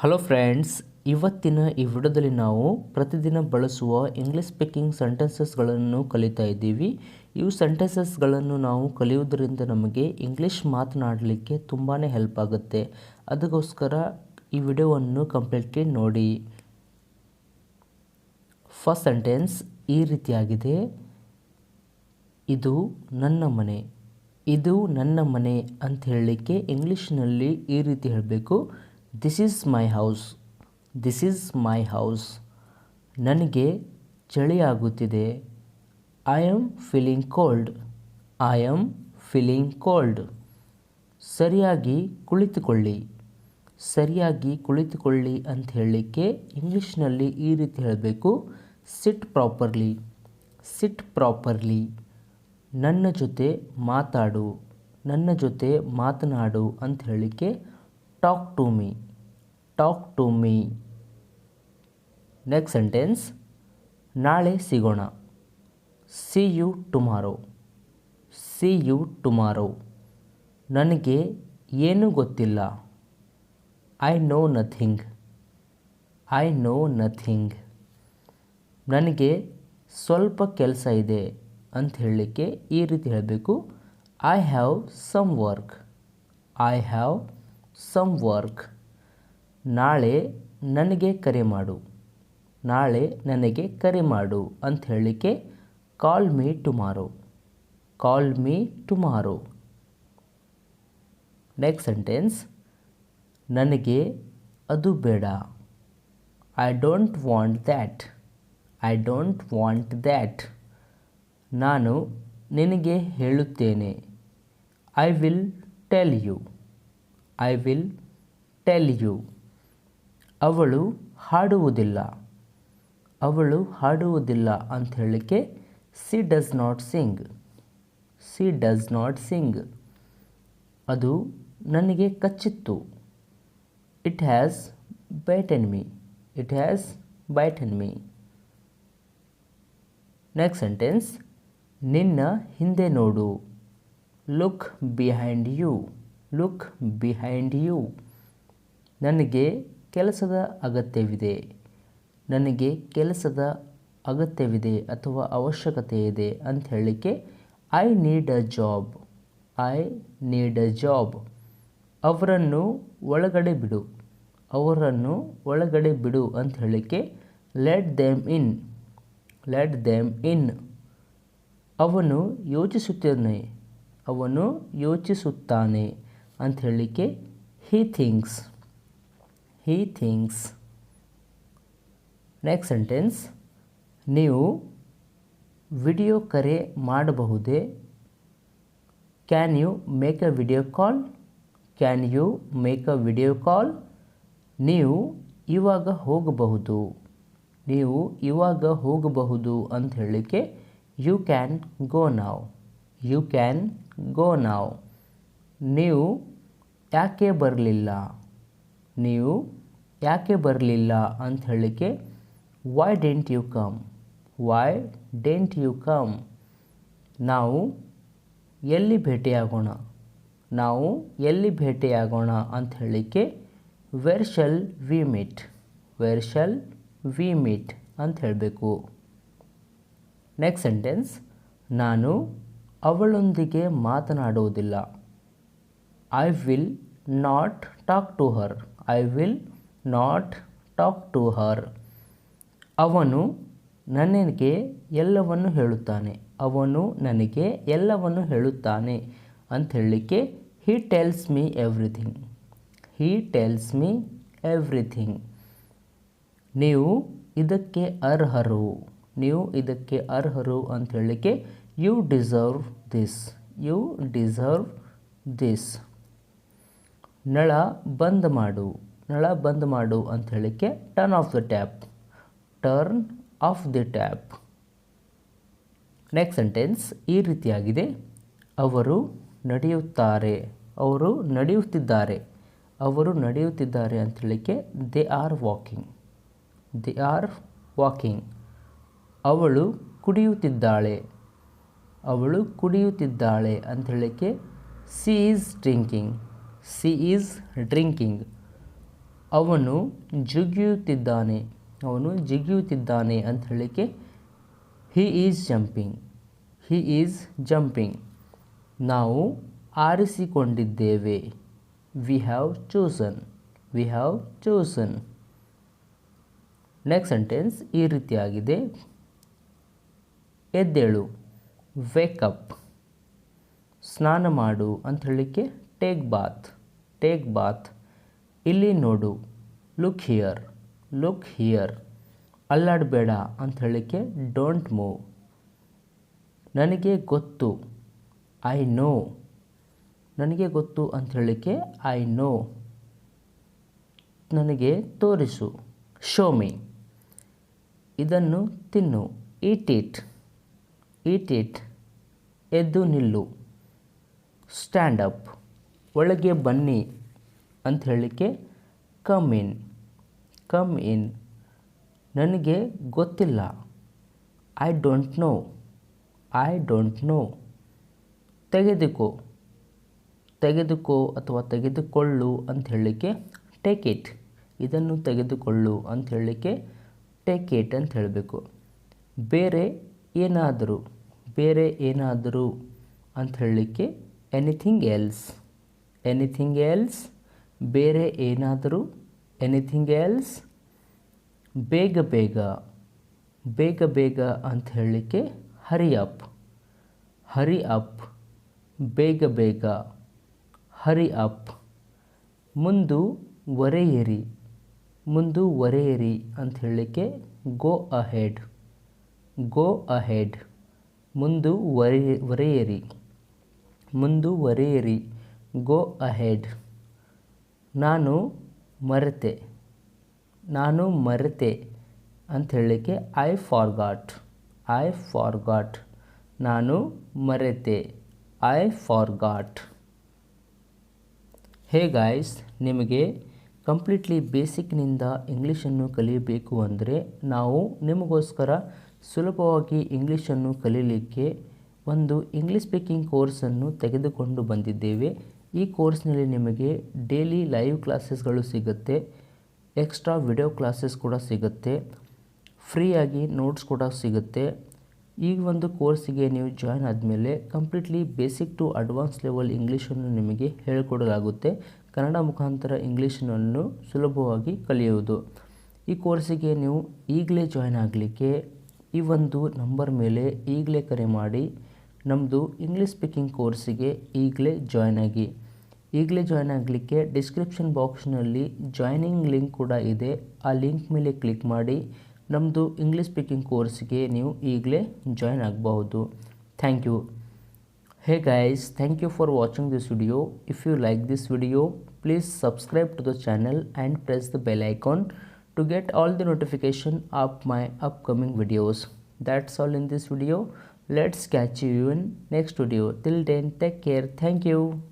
Hello friends ಇವತ್ತಿನ ಈ ವಿಡಿಯೋದಲ್ಲಿ ನಾವು ಪ್ರತಿದಿನ ಬಳಸುವ ಇಂಗ್ಲೀಷ್ ಸ್ಪೀಕಿಂಗ್ ಸೆಂಟೆನ್ಸಸ್ಗಳನ್ನು ಕಲಿತಾ ಇದ್ದೀವಿ. ಇವು ಸೆಂಟೆನ್ಸಸ್ಗಳನ್ನು ನಾವು ಕಲಿಯುವುದರಿಂದ ನಮಗೆ ಇಂಗ್ಲಿಷ್ ಮಾತನಾಡಲಿಕ್ಕೆ ತುಂಬಾ ಹೆಲ್ಪ್ ಆಗುತ್ತೆ. ಅದಕ್ಕೋಸ್ಕರ ಈ ವಿಡಿಯೋವನ್ನು ಕಂಪ್ಲೀಟ್ಲಿ ನೋಡಿ. ಫಸ್ಟ್ ಸೆಂಟೆನ್ಸ್ ಈ ರೀತಿಯಾಗಿದೆ. ಇದು ನನ್ನ ಮನೆ. ಇದು ನನ್ನ ಮನೆ ಅಂತ ಹೇಳಲಿಕ್ಕೆ ಇಂಗ್ಲೀಷ್ನಲ್ಲಿ ಈ ರೀತಿ ಹೇಳಬೇಕು. This is my house this is my house ನನಗೆ ಚಳಿ ಆಗುತ್ತಿದೆ I am feeling cold I am feeling cold ಸರಿಯಾಗಿ ಕುಳಿತುಕೊಳ್ಳಿ. ಸರಿಯಾಗಿ ಕುಳಿತುಕೊಳ್ಳಿ ಅಂತ ಹೇಳಲಿಕ್ಕೆ ಇಂಗ್ಲೀಷ್ನಲ್ಲಿ ಈ ರೀತಿ ಹೇಳಬೇಕು. ಸಿಟ್ ಪ್ರಾಪರ್ಲಿ ಸಿಟ್ ಪ್ರಾಪರ್ಲಿ ನನ್ನ ಜೊತೆ ಮಾತಾಡು. ನನ್ನ ಜೊತೆ ಮಾತನಾಡು ಅಂತ ಹೇಳಲಿಕ್ಕೆ talk to me talk to me next sentence ನಾಳೆ ಸಿಗೋಣ. See you tomorrow see you tomorrow ನನಗೆ ಏನೂ ಗೊತ್ತಿಲ್ಲ. I know nothing I know nothing ನನಗೆ ಸ್ವಲ್ಪ ಕೆಲಸ ಇದೆ ಅಂತ ಹೇಳಲಿಕ್ಕೆ ಈ ರೀತಿ ಹೇಳಬೇಕು. I have some work I have some work ನಾಳೆ ನನಗೆ ಕರೆ ಮಾಡು. ನಾಳೆ ನನಗೆ ಕರೆ ಮಾಡು ಅಂತ ಹೇಳಲಿಕ್ಕೆ call me tomorrow call me tomorrow next sentence ನನಗೆ ಅದು ಬೇಡ. I don't want that I don't want that ನಾನು ನಿನಗೆ ಹೇಳುತ್ತೇನೆ. I will tell you I will tell you ಅವಳು ಹಾಡುವುದಿಲ್ಲ. ಅವಳು ಹಾಡುವುದಿಲ್ಲ ಅಂತ ಹೇಳಲಿಕ್ಕೆ she does not sing. She does not sing. ಅದು ನನಗೆ ಕಚ್ಚಿತ್ತು. It has bitten me. It has bitten me. Next sentence. ನಿನ್ನ ಹಿಂದೆ ನೋಡು. Look behind you. Look behind you. ನನಗೆ ಕೆಲಸದ ಅಗತ್ಯವಿದೆ. ನನಗೆ ಕೆಲಸದ ಅಗತ್ಯವಿದೆ ಅಥವಾ ಅವಶ್ಯಕತೆ ಇದೆ ಅಂತ ಹೇಳಲಿಕ್ಕೆ I need a job I need a job ಅವರನ್ನು ಒಳಗಡೆ ಬಿಡು. ಅವರನ್ನು ಒಳಗಡೆ ಬಿಡು ಅಂತ ಹೇಳಲಿಕ್ಕೆ let them in let them in ಅವನು ಯೋಚಿಸುತ್ತಾನೆ. ಅವನು ಯೋಚಿಸುತ್ತಾನೆ ಅಂತ ಹೇಳಲಿಕ್ಕೆ he thinks he thinks. Next sentence ನೀವು ವಿಡಿಯೋ ಕರೆ ಮಾಡಬಹುದೇ? Can you make a video call can you make a video call ನೀವು ಇವಾಗ ಹೋಗಬಹುದು. ನೀವು ಇವಾಗ ಹೋಗಬಹುದು ಅಂತ ಹೇಳಲಿಕ್ಕೆ ಯು ಕ್ಯಾನ್ ಗೋ ನಾವ್ ಯು ಕ್ಯಾನ್ ಗೋ ನಾವ್ ನೀವು ಯಾಕೆ ಬರಲಿಲ್ಲ? ನೀವು ಯಾಕೆ ಬರಲಿಲ್ಲ ಅಂತ ಹೇಳಲಿಕ್ಕೆ why didn't you come why didn't you come ನಾವು ಎಲ್ಲಿ ಭೇಟಿಯಾಗೋಣ? ನಾವು ಎಲ್ಲಿ ಭೇಟಿಯಾಗೋಣ ಅಂತ ಹೇಳಲಿಕ್ಕೆ where shall we meet where shall we meet ಅಂತ ಹೇಳಬೇಕು. ನೆಕ್ಸ್ಟ್ ಸೆಂಟೆನ್ಸ್ ನಾನು ಅವಳೊಂದಿಗೆ ಮಾತನಾಡುವುದಿಲ್ಲ. I will not talk to her I will not talk to her ಅವನು ನನಗೆ ಎಲ್ಲವನ್ನು ಹೇಳುತ್ತಾನೆ. ಅವನು ನನಗೆ ಎಲ್ಲವನ್ನು ಹೇಳುತ್ತಾನೆ ಅಂತ ಹೇಳಲಿಕ್ಕೆ he tells me everything he tells me everything ನೀವು ಇದಕ್ಕೆ ಅರ್ಹರು. ನೀವು ಇದಕ್ಕೆ ಅರ್ಹರು ಅಂತ ಹೇಳಲಿಕ್ಕೆ you deserve this you deserve this ನಳ ಬಂದ್ ಮಾಡು, ನಳ ಬಂದ್ ಮಾಡು ಅಂತ ಹೇಳಲಿಕ್ಕೆ turn off the tap turn off the tap next sentence ಈ ರೀತಿಯಾಗಿದೆ. ಅವರು ನಡೆಯುತ್ತಾರೆ, ಅವರು ನಡೆಯುತ್ತಿದ್ದಾರೆ ಅವರು ನಡೆಯುತ್ತಿದ್ದಾರೆ ಅಂತ ಹೇಳಲಿಕ್ಕೆ they are walking they are walking ಅವಳು ಕುಡಿಯುತ್ತಿದ್ದಾಳೆ ಅವಳು ಕುಡಿಯುತ್ತಿದ್ದಾಳೆ ಅಂತ ಹೇಳಲಿಕ್ಕೆ she is drinking she is drinking ಅವನು ಜಿಗಿಯುತ್ತಿದ್ದಾನೆ. ಅವನು ಜಿಗಿಯುತ್ತಿದ್ದಾನೆ ಅಂತ ಹೇಳಲಿಕ್ಕೆ he is jumping he is jumping ನಾವು ಆರಿಸಿಕೊಂಡಿದ್ದೇವೆ. We have chosen we have chosen next sentence ಈ ರೀತಿಯಾಗಿದೆ. ಎದ್ದೇಳು. ವೇಕಪ್ ಸ್ನಾನ ಮಾಡು ಅಂತ ಹೇಳಲಿಕ್ಕೆ ಟೇಕ್ ಬಾತ್ ಟೇಕ್ ಬಾತ್ ಇಲ್ಲಿ ನೋಡು ಲುಕ್ ಹಿಯರ್ ಲುಕ್ ಹಿಯರ್ ಅಲ್ಲಾಡಬೇಡ ಅಂತ ಹೇಳಲಿಕ್ಕೆ ಡೋಂಟ್ ಮೂವ್ ನನಗೆ ಗೊತ್ತು ಐ ನೋ ನನಗೆ ಗೊತ್ತು ಅಂತ ಹೇಳಲಿಕ್ಕೆ ಐ ನೋ ನನಗೆ ತೋರಿಸು ಶೋಮಿ ಇದನ್ನು ತಿನ್ನು ಈಟ್ ಇಟ್ ಈಟ್ ಇಟ್ ಎದ್ದು ನಿಲ್ಲು. ಸ್ಟ್ಯಾಂಡ್ ಅಪ್ ಒಳಗೆ ಬನ್ನಿ ಅಂತ ಹೇಳಲಿಕ್ಕೆ ಕಮ್ ಇನ್ ಕಮ್ ಇನ್ ನನಗೆ ಗೊತ್ತಿಲ್ಲ. I don't know I don't know ತೆಗೆದುಕೋ. ತೆಗೆದುಕೋ ಅಥವಾ ತೆಗೆದುಕೊಳ್ಳು ಅಂತ ಹೇಳಲಿಕ್ಕೆ ಟೇಕ್ ಇಟ್ ಇದನ್ನು ತೆಗೆದುಕೊಳ್ಳು ಅಂತ ಹೇಳಲಿಕ್ಕೆ ಟೇಕ್ ಇಟ್ ಅಂತ ಹೇಳಬೇಕು. ಬೇರೆ ಏನಾದರೂ ಬೇರೆ ಏನಾದರೂ ಅಂತ ಹೇಳಲಿಕ್ಕೆ ಎನಿಥಿಂಗ್ ಎಲ್ಸ್ ಎನಿಥಿಂಗ್ ಎಲ್ಸ್ ಬೇರೆ ಏನಾದರೂ? ಎನಿಥಿಂಗ್ ಎಲ್ಸ್ ಬೇಗ ಬೇಗ ಬೇಗ ಬೇಗ ಅಂತ ಹೇಳಲಿಕ್ಕೆ ಹರಿ ಅಪ್ ಹರಿ ಅಪ್ ಬೇಗ ಬೇಗ ಹರಿ ಅಪ್ ಮುಂದುವರೆಯಿರಿ ಮುಂದುವರೆಯಿರಿ ಅಂತ ಹೇಳಲಿಕ್ಕೆ ಗೋ ಅಹೆಡ್ ಗೋ ಅಹೆಡ್ ಮುಂದುವರೆ ವರೆಯಿರಿ ಮುಂದುವರೆಯಿರಿ ಗೋ ಅಹೆಡ್ ನಾನು ಮರೆತೆ. ನಾನು ಮರೆತೆ ಅಂತ ಹೇಳಲಿಕ್ಕೆ ಐ ಫಾರ್ಗಾಟ್ ಐ ಫಾರ್ಗಾಟ್ ನಾನು ಮರೆತೆ. ಐ ಫಾರ್ಗಾಟ್ ಹೇ ಗಾಯ್ಸ್ ನಿಮಗೆ ಕಂಪ್ಲೀಟ್ಲಿ ಬೇಸಿಕ್ನಿಂದ ಇಂಗ್ಲೀಷನ್ನು ಕಲಿಯಬೇಕು ಅಂದರೆ ನಾವು ನಿಮಗೋಸ್ಕರ ಸುಲಭವಾಗಿ ಇಂಗ್ಲೀಷನ್ನು ಕಲೀಲಿಕ್ಕೆ ಒಂದು ಇಂಗ್ಲೀಷ್ ಸ್ಪೀಕಿಂಗ್ ಕೋರ್ಸನ್ನು ತೆಗೆದುಕೊಂಡು ಬಂದಿದ್ದೇವೆ. ಈ ಕೋರ್ಸ್ನಲ್ಲಿ ನಿಮಗೆ ಡೈಲಿ ಲೈವ್ ಕ್ಲಾಸಸ್ಗಳು ಸಿಗುತ್ತೆ, ಎಕ್ಸ್ಟ್ರಾ ವಿಡಿಯೋ ಕ್ಲಾಸಸ್ ಕೂಡ ಸಿಗುತ್ತೆ, ಫ್ರೀಯಾಗಿ ನೋಟ್ಸ್ ಕೂಡ ಸಿಗುತ್ತೆ. ಈ ಒಂದು ಕೋರ್ಸಿಗೆ ನೀವು ಜಾಯ್ನ್ ಆದಮೇಲೆ completely basic to advance level ಇಂಗ್ಲೀಷನ್ನು ನಿಮಗೆ ಹೇಳಿಕೊಡಲಾಗುತ್ತೆ. ಕನ್ನಡ ಮುಖಾಂತರ ಇಂಗ್ಲೀಷನ್ನು ಸುಲಭವಾಗಿ ಕಲಿಯುವುದು. ಈ ಕೋರ್ಸಿಗೆ ನೀವು ಈಗಲೇ ಜಾಯ್ನ್ ಆಗಲಿಕ್ಕೆ ಈ ಒಂದು ನಂಬರ್ ಮೇಲೆ ಈಗಲೇ ಕರೆ ಮಾಡಿ ನಮ್ಮದು ಇಂಗ್ಲೀಷ್ ಸ್ಪೀಕಿಂಗ್ ಕೋರ್ಸಿಗೆ ಈಗಲೇ ಜಾಯ್ನ್ ಆಗಿ. ಈಗಲೇ ಜಾಯ್ನ್ ಆಗಲಿಕ್ಕೆ ಡಿಸ್ಕ್ರಿಪ್ಷನ್ ಬಾಕ್ಸ್ನಲ್ಲಿ ಜಾಯ್ನಿಂಗ್ ಲಿಂಕ್ ಕೂಡ ಇದೆ. ಆ ಲಿಂಕ್ ಮೇಲೆ ಕ್ಲಿಕ್ ಮಾಡಿ ನಮ್ಮದು ಇಂಗ್ಲೀಷ್ ಸ್ಪೀಕಿಂಗ್ ಕೋರ್ಸ್ಗೆ ನೀವು ಈಗಲೇ ಜಾಯ್ನ್ ಆಗಬಹುದು. Thank you hey guys thank you for watching this video if you like this video please subscribe to the channel and press the bell icon to get all the notification of my upcoming videos. That's all in this video. Let's catch you in next video. Till then take care. Thank you